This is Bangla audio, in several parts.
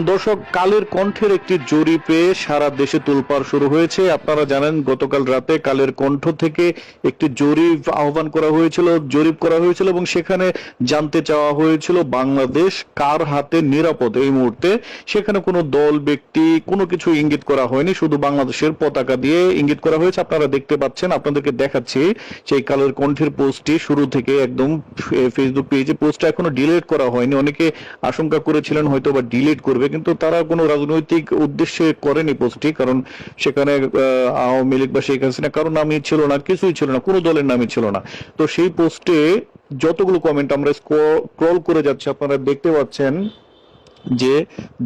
দর্শক, কালের কণ্ঠের একটি জরিপে সারা দেশে তোলপাড় শুরু হয়েছে। আপনারা জানেন, গতকাল রাতে কালের কণ্ঠ থেকে একটি জরিপ আহ্বান করা হয়েছিল, জরিপ করা হয়েছিল এবং সেখানে জানতে চাওয়া হয়েছিল বাংলাদেশ কার হাতে নিরাপদ এই মুহূর্তে। সেখানে কোনো দল, ব্যক্তি, কোনো কিছু ইঙ্গিত করা হয়নি, শুধু বাংলাদেশের পতাকা দিয়ে ইঙ্গিত করা হয়েছে। আপনারা দেখতে পাচ্ছেন, আপনাদেরকে দেখাচ্ছি সেই কালের কণ্ঠের পোস্টটি শুরু থেকে একদম ফেসবুক পেজে। পোস্টটা এখনও ডিলিট করা হয়নি। অনেকে আশঙ্কা করেছিলেন হয়তো বা ডিলিট করবে। কিন্তু তারা কোনো রাজনৈতিক উদ্দেশ্যে করেনি পোস্টটি, কারণ সেখানে আওয়ামী লীগ বা শেখ হাসিনা কারও নামই ছিল না, কিছুই ছিল না, কোনো দলের নামই ছিল না। তো সেই পোস্টে যতগুলো কমেন্ট আমরা স্ক্রল করে যাচ্ছি, আপনারা দেখতে পাচ্ছেন যে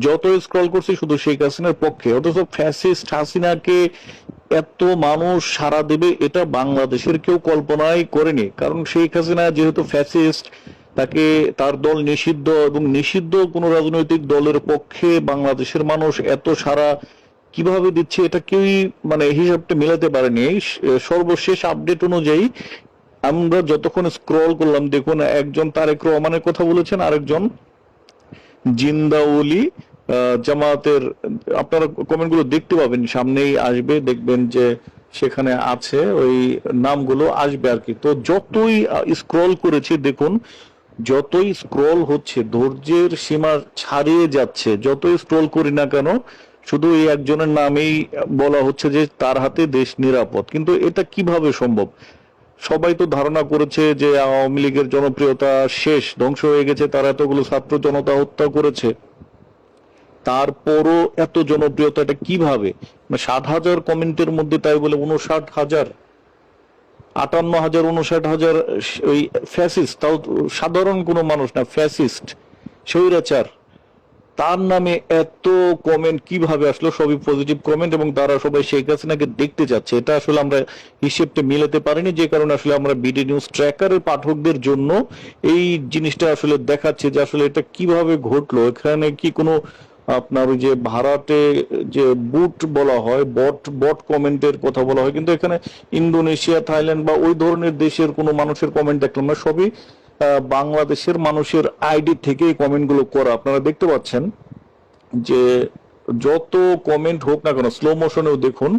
যত স্ক্রল করছি, শুধু শেখ হাসিনার পক্ষে, অথচ ফ্যাসিস্ট হাসিনাকে এত মানুষ সারা দেবে, এটা বাংলাদেশের কেউ কল্পনাই করেনি। কারণ শেখ হাসিনা যেহেতু ফ্যাসিস্ট তাকে তার দল নিষিদ্ধ এবং নিষিদ্ধ কোন রাজনৈতিক দলের পক্ষে বাংলাদেশের মানুষ এত সারা কীভাবে দিচ্ছে এটা কেউই মানে হিসাবটা মিলাতে পারেনি। সর্বশেষ আপডেট অনুযায়ী আমরা যতক্ষণ স্ক্রল করলাম, দেখুন একজন তারেক রহমানের কথা বলেছেন, আরেকজন জিন্দাউলি জামাতের, আপনারা কমেন্টগুলো দেখতে পাবেন, সামনেই আসবে, দেখবেন যে সেখানে আছে, ওই নামগুলো আসবে আর কি। তো যতই স্ক্রল করেছি, দেখুন যতই স্ক্রল হচ্ছে, ধৈর্যের সীমা ছাড়িয়ে যাচ্ছে, যতই স্ক্রল করি না কেন, শুধু এই একজনের নামেই বলা হচ্ছে যে তার হাতে দেশ নিরাপদ। কিন্তু এটা কীভাবে সম্ভব? সবাই তো ধারণা করেছে যে আওয়ামী লীগের জনপ্রিয়তা শেষ, ধ্বংস হয়ে গেছে, তারা এতগুলো ছাত্র জনতা হত্যা করেছে। তারপরও এত জনপ্রিয়তা, এটা কীভাবে? মানে ষাট হাজার কমেন্টের মধ্যে তাই বলে উনষাট হাজার। আটান্ন হাজার উনষাট হাজার ওই ফ্যাসিস্ট, তাও সাধারণ কোনো মানুষ না, ফ্যাসিস্ট, স্বৈরাচার। তার নামে এত কমেন্ট কীভাবে আসলো, সবই পজিটিভ কমেন্ট এবং তারা সবাই শেখ হাসিনাকে দেখতে যাচ্ছে এটা আসলে আমরা হিসেবটা মিলাতে পারিনি, যে কারণে আসলে আমরা বিডি নিউজ ট্র্যাকারের পাঠকদের জন্য এই জিনিসটা আসলে দেখাচ্ছে যে আসলে এটা কীভাবে ঘটলো। এখানে কি কোনো আপনার ওই যে ভাড়াতে যে বুট বলা হয়, বট বট কমেন্টের কথা বলা হয়, কিন্তু এখানে ইন্দোনেশিয়া, থাইল্যান্ড বা ওই ধরনের দেশের কোনো মানুষের কমেন্ট দেখলাম না, সবই বাংলাদেশের মানুষের আইডি থেকে কমেন্টগুলো করা। আপনারা দেখতে পাচ্ছেন যে যত কমেন্ট হোক না কেন স্লো মোশনেও দেখুন,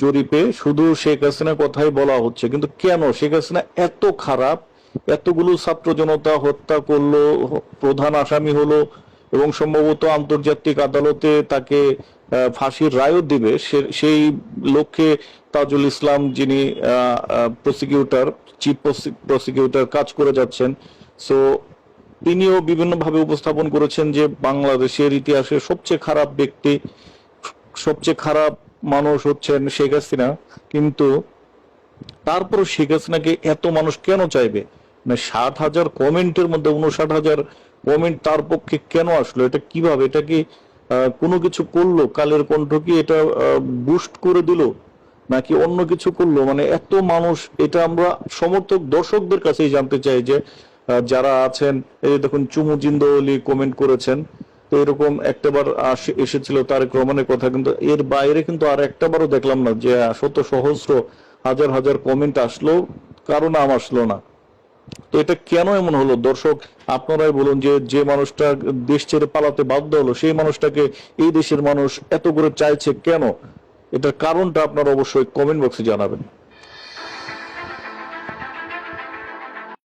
জরিপে শুধু শেখ হাসিনার কথাই বলা হচ্ছে, কিন্তু কেন? শেখ হাসিনা এত খারাপ, এতগুলো ছাত্র জনতা হত্যা করল, প্রধান আসামি হলো এবং সম্ভবত আন্তর্জাতিক আদালতে তাকে ফাঁসির রায়ও দিবে। সেই লক্ষ্যে তাজুল ইসলাম যিনি প্রসিকিউটর চিফ প্রসিকিউটর কাজ করে যাচ্ছেন। সো তিনিও বিভিন্নভাবে উপস্থাপন করেছেন যে বাংলাদেশের ইতিহাসে সবচেয়ে খারাপ ব্যক্তি, সবচেয়ে খারাপ মানুষ হচ্ছেন শেখ হাসিনা। কিন্তু তারপর শেখ হাসিনাকে এত মানুষ কেন চাইবে? মানে ষাট হাজার কমেন্টের মধ্যে উনষাট হাজার কমেন্ট তার পক্ষে কেন আসলো? এটা কীভাবে? এটা কি কোনো কিছু করল? কালের কণ্ঠ কি এটা বুস্ট করে দিল? নাকি অন্য কিছু করল? মানে এত মানুষ, এটা আমরা সমর্থক দর্শকদের কাছেই জানতে চাই যে যারা আছেন, এই দেখুন, চুমু জিন্দলি কমেন্ট করেছেন, তো এরকম একটাবার এসেছিল তারেক রহমানের কথা, কিন্তু এর বাইরে কিন্তু আর একটাবারও দেখলাম না যে শত সহস্র, হাজার হাজার কমেন্ট আসলো, কারও নাম আসলো না। তো এটা কেন এমন হলো? দর্শক, আপনারাই বলুন যে যে মানুষটা দেশ ছেড়ে পালাতে বাধ্য হলো, সেই মানুষটাকে এই দেশের মানুষ এত করে চাইছে কেন? এটার কারণটা আপনারা অবশ্যই কমেন্ট বক্সে জানাবেন।